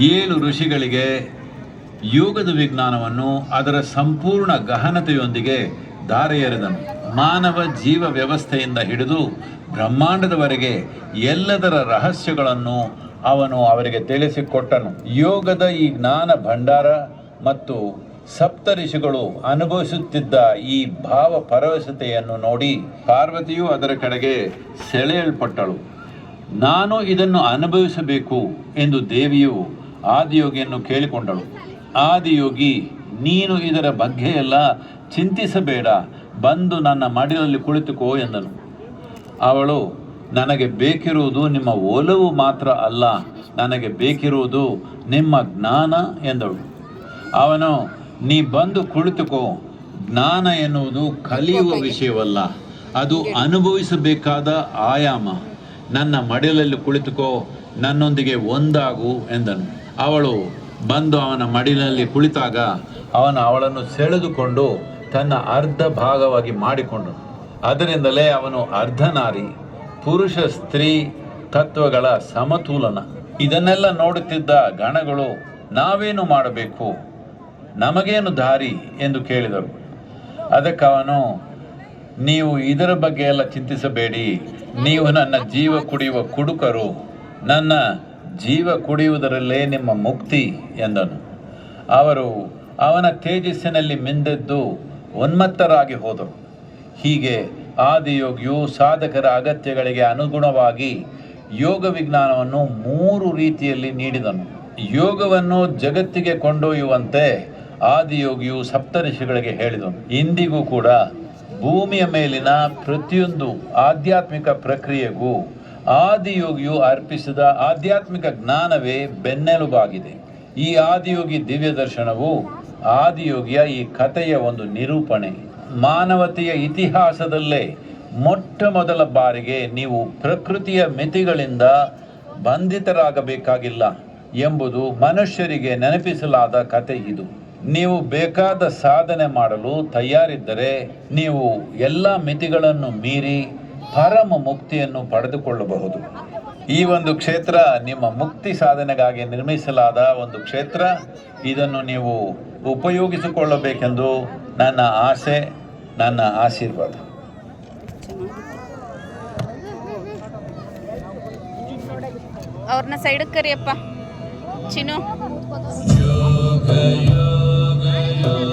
ಏಳು ಋಷಿಗಳಿಗೆ ಯೋಗದ ವಿಜ್ಞಾನವನ್ನು ಅದರ ಸಂಪೂರ್ಣ ಗಹನತೆಯೊಂದಿಗೆ ದಾರೆ ಎರೆದನು. ಮಾನವ ಜೀವ ವ್ಯವಸ್ಥೆಯಿಂದ ಹಿಡಿದು ಬ್ರಹ್ಮಾಂಡದವರೆಗೆ ಎಲ್ಲದರ ರಹಸ್ಯಗಳನ್ನು ಅವನು ಅವರಿಗೆ ತಿಳಿಸಿಕೊಟ್ಟನು. ಯೋಗದ ಈ ಜ್ಞಾನ ಭಂಡಾರ ಮತ್ತು ಸಪ್ತ ಋಷಿಗಳು ಅನುಭವಿಸುತ್ತಿದ್ದ ಈ ಭಾವ ಪರವಶತೆಯನ್ನು ನೋಡಿ ಪಾರ್ವತಿಯು ಅದರ ಕಡೆಗೆ ಸೆಳೆಯಲ್ಪಟ್ಟಳು. ನಾನು ಇದನ್ನು ಅನುಭವಿಸಬೇಕು ಎಂದು ದೇವಿಯು ಆದಿಯೋಗಿಯನ್ನು ಕೇಳಿಕೊಂಡಳು. ಆದಿಯೋಗಿ, ನೀನು ಇದರ ಬಗ್ಗೆ ಎಲ್ಲ ಚಿಂತಿಸಬೇಡ, ಬಂದು ನನ್ನ ಮಡಿಲಲ್ಲಿ ಕುಳಿತುಕೋ ಎಂದನು. ಅವಳು, ನನಗೆ ಬೇಕಿರುವುದು ನಿಮ್ಮ ಒಲವು ಮಾತ್ರ ಅಲ್ಲ, ನನಗೆ ಬೇಕಿರುವುದು ನಿಮ್ಮ ಜ್ಞಾನ ಎಂದಳು. ಅವನು, ನೀ ಬಂದು ಕುಳಿತುಕೋ, ಜ್ಞಾನ ಎನ್ನುವುದು ಕಲಿಯುವ ವಿಷಯವಲ್ಲ, ಅದು ಅನುಭವಿಸಬೇಕಾದ ಆಯಾಮ. ನನ್ನ ಮಡಿಲಲ್ಲಿ ಕುಳಿತುಕೋ, ನನ್ನೊಂದಿಗೆ ಒಂದಾಗು ಎಂದನು. ಅವಳು ಬಂದು ಅವನ ಮಡಿಲಲ್ಲಿ ಕುಳಿತಾಗ ಅವನು ಅವಳನ್ನು ಸೆಳೆದುಕೊಂಡು ತನ್ನ ಅರ್ಧ ಭಾಗವಾಗಿ ಮಾಡಿಕೊಂಡನು. ಅದರಿಂದಲೇ ಅವನು ಅರ್ಧನಾರಿ, ಪುರುಷ ಸ್ತ್ರೀ ತತ್ವಗಳ ಸಮತೋಲನ. ಇದನ್ನೆಲ್ಲ ನೋಡುತ್ತಿದ್ದ ಗಣಗಳು, ನಾವೇನು ಮಾಡಬೇಕು? ನಮಗೇನು ದಾರಿ? ಎಂದು ಕೇಳಿದರು. ಅದಕ್ಕೆ ಅವನು ನೀವು ಇದರ ಬಗ್ಗೆ ಎಲ್ಲ ಚಿಂತಿಸಬೇಡಿ. ನೀವು ನನ್ನ ಜೀವ ಕುಡಿಯುವ ಕುಡುಕರು. ನನ್ನ ಜೀವ ಕುಡಿಯುವುದರಲ್ಲೇ ನಿಮ್ಮ ಮುಕ್ತಿ ಎಂದನು. ಅವರು ಅವನ ತೇಜಸ್ಸಿನಲ್ಲಿ ಮಿಂದೆದ್ದು ಉನ್ಮತ್ತರಾಗಿ ಹೋದರು. ಹೀಗೆ ಆದಿಯೋಗಿಯು ಸಾಧಕರ ಅಗತ್ಯಗಳಿಗೆ ಅನುಗುಣವಾಗಿ ಯೋಗ ವಿಜ್ಞಾನವನ್ನು ಮೂರು ರೀತಿಯಲ್ಲಿ ನೀಡಿದನು. ಯೋಗವನ್ನು ಜಗತ್ತಿಗೆ ಕೊಂಡೊಯ್ಯುವಂತೆ ಆದಿಯೋಗಿಯು ಸಪ್ತಋಷಿಗಳಿಗೆ ಹೇಳಿದನು. ಇಂದಿಗೂ ಕೂಡ ಭೂಮಿಯ ಮೇಲಿನ ಪ್ರತಿಯೊಂದು ಆಧ್ಯಾತ್ಮಿಕ ಪ್ರಕ್ರಿಯೆಗೂ ಆದಿಯೋಗಿಯು ಅರ್ಪಿಸಿದ ಆಧ್ಯಾತ್ಮಿಕ ಜ್ಞಾನವೇ ಬೆನ್ನೆಲುಬಾಗಿದೆ. ಈ ಆದಿಯೋಗಿ ದಿವ್ಯ ದರ್ಶನವು ಆದಿಯೋಗಿಯ ಈ ಕಥೆಯ ಒಂದು ನಿರೂಪಣೆ. ಮಾನವತೆಯ ಇತಿಹಾಸದಲ್ಲೇ ಮೊಟ್ಟ ಮೊದಲ ಬಾರಿಗೆ ನೀವು ಪ್ರಕೃತಿಯ ಮಿತಿಗಳಿಂದ ಬಂಧಿತರಾಗಬೇಕಾಗಿಲ್ಲ ಎಂಬುದು ಮನುಷ್ಯರಿಗೆ ನೆನಪಿಸಲಾದ ಕತೆ ಇದು. ನೀವು ಬೇಕಾದ ಸಾಧನೆ ಮಾಡಲು ತಯಾರಿದ್ದರೆ ನೀವು ಎಲ್ಲ ಮಿತಿಗಳನ್ನು ಮೀರಿ ಪರಮ ಮುಕ್ತಿಯನ್ನು ಪಡೆದುಕೊಳ್ಳಬಹುದು. ಈ ಒಂದು ಕ್ಷೇತ್ರ ನಿಮ್ಮ ಮುಕ್ತಿ ಸಾಧನೆಗಾಗಿ ನಿರ್ಮಿಸಲಾದ ಒಂದು ಕ್ಷೇತ್ರ. ಇದನ್ನು ನೀವು ಉಪಯೋಗಿಸಿಕೊಳ್ಳಬೇಕೆಂದು ನನ್ನ ಆಸೆ ನನ್ನ ಆಶೀರ್ವಾದ. ಅವ್ರನ್ನ ಸೈಡಕ್ಕೆ ಕರಿಯಪ್ಪ. ಚಿನ್ನು. ಯೋಗ ಯೋಗ ಯೋಗ